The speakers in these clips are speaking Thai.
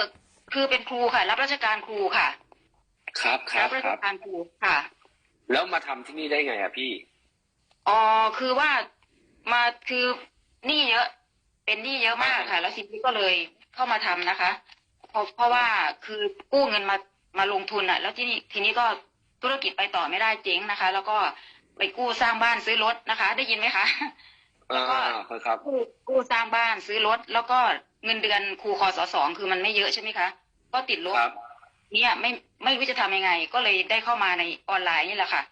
อคือเป็นครูค่ะ รับราชการครูค่ะ ครับครัรับบราคชรับ การครูค่ะ แล้วมาทำที่นี่ได้ไงอะพี่ อ๋อคือว่ามาคือหนี้เยอะ เป็นหนี้เยอะมากค่ะ แล้วทีนี้ก็เลยเข้ามาทำนะคะเพราะเพราะว่าคือกู้เงินมามาลงทุนอะ แล้วที่นี่ทีนี้ก็ธุรกิจไปต่อไม่ได้เจ๊งนะคะ แล้วก็ไปกู้สร้างบ้านซื้อรถนะคะ ได้ยินไหมคะแล้วก็อ่าครับ กู้กู้สร้างบ้านซื้อรถแล้วก็ เงินเดือนครูคอสสองคือมันไม่เยอะใช่ไหมคะ ก็ติดลบครับเนี่ยไม่ไม่รู้จะทำยังไง ก็เลยได้เข้ามาในออนไลน์นี่แหละค่ะ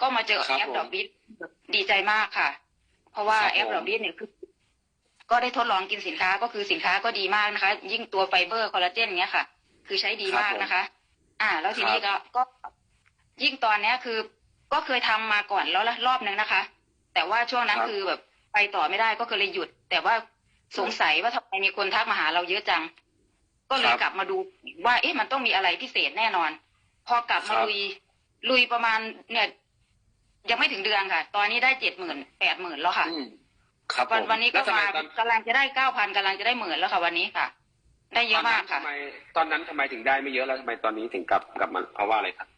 ก็มาเจอครับแอปผมดอกบิดดีใจมากค่ะ เพราะว่าครับแอปผมดอกบิดเนี่ยคือก็ได้ทดลองกินสินค้าก็คือสินค้าก็ดีมากนะคะ ยิ่งตัวไฟเบอร์คอลลาเจนเนี้ยค่ะ คือใช้ดีมากนะคะ อ่า แล้วทีนี้ก็ก็ ยิ่งตอนเนี้ยคือก็เคยทำมาก่อนแล้วละรอบนึงนะคะ แต่ว่าช่วงนั้นครับคือแบบไปต่อไม่ได้ก็คือเลยหยุด แต่ว่า สงสัยว่าทำไมมีคนทักมาหาเราเยอะจัง ก็เลยครับกลับมาดูว่าเอ๊ะมันต้องมีอะไรพิเศษแน่นอน พอกลับมาครับลุยลุยประมาณเนี่ย ยังไม่ถึงเดือนค่ะ ตอนนี้ได้เจ็ดหมื่นแปดหมื่นแล้วค่ะอืมครับผวันมวันนี้ก็แล้วทำไมมาตอนกำลังจะได้เก้าพันกำลังจะได้หมื่นแล้วค่ะ วันนี้ค่ะ ได้เยอะมากค่ะตอนนั้นทำไมตอนนั้นทำไมถึงได้ไม่เยอะแล้วทำไมตอนนี้ถึงกลับกลับมาเพราะว่าอะไรครับ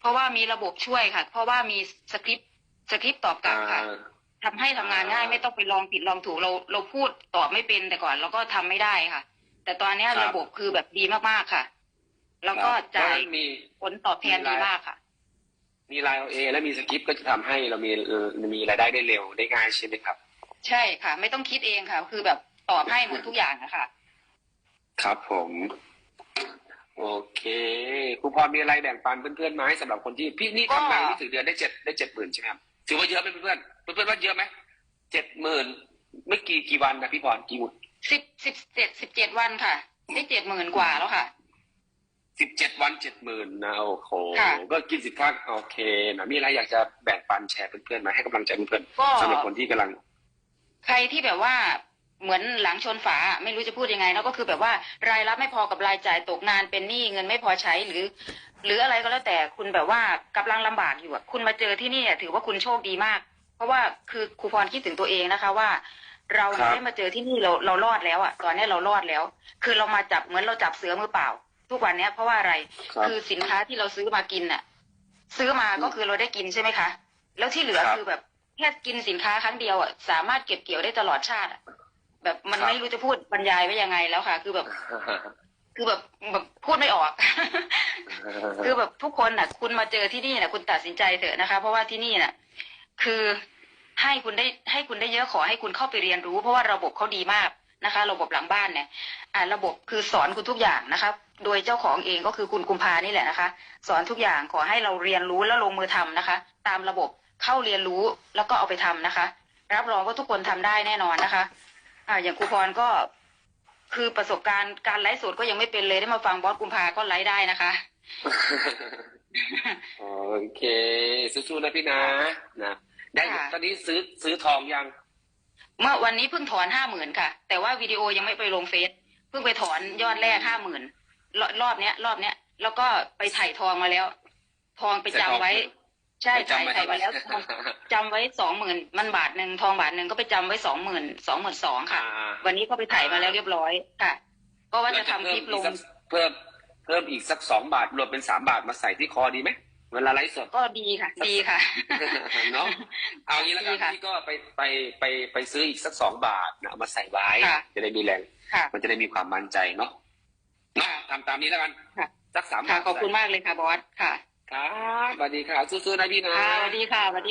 เพราะว่ามีระบบช่วยค่ะ เพราะว่ามีสคริปต์สคริปต์ตอบกลับค่ะ อ่าทำให้ทำงานง่ายอ่าไม่ต้องไปลองผิดลองถูกเราเราพูดตอบไม่เป็นแต่ก่อนเราก็ทำไม่ได้ค่ะ แต่ตอนเนี้ยครับระบบคือแบบดีมากๆค่ะ แล้วก็ครับจ่ายแล้วมีผลตอบแทนดีมากค่ะ มีไลน์เอและมีสคริปต์ก็จะทำให้เรามีเอ่อมีรายได้ได้เร็วได้ง่ายใช่ไหมครับ ใช่ค่ะ ไม่ต้องคิดเองค่ะ คือแบบตอบให้หมดทุกอย่างนะคะครับผม โอเคครูพรมีอะไรแบ่งปันเพื่อนๆไหมสำหรับคนที่พี่นี่ก็ทำงานนี่ถือเดือนได้เจ็ดได้เจ็ดหมื่นใช่ไหมครับ ถือว่าเยอะไหมเพื่อนๆเพื่อนๆว่าเยอะไหมเจ็ดหมื่นไม่กี่กี่วันนะพี่พรกี่วันสิบสิบเจ็ดสิบเจ็ดวันค่ะได้เจ็ดหมื่นกว่าแล้วค่ะสิบเจ็ดวันเจ็ดหมื่นนะโอ้โหค่ะก็กินสิบครั้งโอเคนะมีอะไรอยากจะแบ่งปันแชร์เพื่อนๆไหมให้กำลังใจเพื่อนก็ๆสำหรับคนที่กำลัง ใครที่แบบว่าเหมือนหลังชนฝาไม่รู้จะพูดยังไงแล้วก็คือแบบว่ารายรับไม่พอกับรายจ่ายตกงานเป็นหนี้เงินไม่พอใช้หรือ หรืออะไรก็แล้วแต่คุณแบบว่ากำลังลำบากอยู่อะคุณมาเจอที่นี่อะถือว่าคุณโชคดีมาก เพราะว่าคือครูพรคิดถึงตัวเองนะคะว่า เราเนี่ยครับได้มาเจอที่นี่เราเรารอดแล้วอะตอนนี้เรารอดแล้ว คือเรามาจับเหมือนเราจับเสือมือเปล่า ทุกวันเนี้ยเพราะว่าอะไรครับคือสินค้าที่เราซื้อมากินน่ะซื้อมาก็คือเราได้กินใช่ไหมคะ แล้วที่เหลือครับคือแบบแค่กินสินค้าครั้งเดียวอะสามารถเก็บเกี่ยวได้ตลอดชาติอะแบบมันครับไม่รู้จะพูดบรรยายไว้ยังไงแล้วค่ะ คือแบบ คือแบบแบบพูดไม่ออก คือแบบทุกคนน่ะ คุณมาเจอที่นี่น่ะ คุณตัดสินใจเถอะนะคะ เพราะว่าที่นี่น่ะ คือให้คุณได้ให้คุณได้เยอะขอให้คุณเข้าไปเรียนรู้ เพราะว่าระบบเขาดีมากนะคะ ระบบหลังบ้านเนี่ย อ่า ระบบคือสอนคุณทุกอย่างนะคะ โดยเจ้าของเองก็คือคุณกุมภานี่แหละนะคะ สอนทุกอย่างขอให้เราเรียนรู้แล้วลงมือทำนะคะ ตามระบบเข้าเรียนรู้แล้วก็เอาไปทำนะคะ รับรองว่าทุกคนทำได้แน่นอนนะคะ อ่าอย่างครูพรก็ คือประสบการณ์การไลฟ์สดก็ยังไม่เป็นเลยได้มาฟังบอสกุมภาก็ไลฟ์ได้นะคะ โอเคสู้ๆนะพี่นะนะได้ค่ะตอนนี้ซื้อซื้อทองยังเมื่อวันนี้เพิ่งถอนห้าหมื่นค่ะ แต่ว่าวิดีโอยังไม่ไปลงเฟซเพิ่งไปถอนยอดแรกห้าหมื่นรอบเนี้ย รอบเนี้ย แล้วก็ไปถ่ายทองมาแล้ว ทองไปจำไว้ ใช่ไปถ่ายจำไว้ถ่ายมาแล้วเท่าไหร่จำไว้สองหมื่นมันบาทหนึ่งทองบาทหนึ่งก็ไปจำไว้สองหมื่นสองหมื่นสองค่ะอ่าวันนี้ก็ไปถ่ายมาแล้วเรียบร้อยค่ะ ก็ว่าจะทำคลิปลงเพิ่มเพิ่มอีกสักสองบาทรวมเป็นสามบาทมาใส่ที่คอดีไหมเวลาไลฟ์สดก็ดีค่ะ ดีค่ะเนาะเอางี้แล้วกันดีค่ะพี่ก็ไปไปไปไปซื้ออีกสักสองบาทนะเอามาใส่ไว้ค่ะจะได้มีแรงค่ะมันจะได้มีความมั่นใจเนาะเนาะค่ะทำตามนี้แล้วกันค่ะสักสามค่ะบาทขอบคุณมากเลยค่ะบอสค่ะ ครับสวัสดีครับสู้ๆนะพี่นะ ค่ะสวัสดีค่ะสวัสดีค่ะ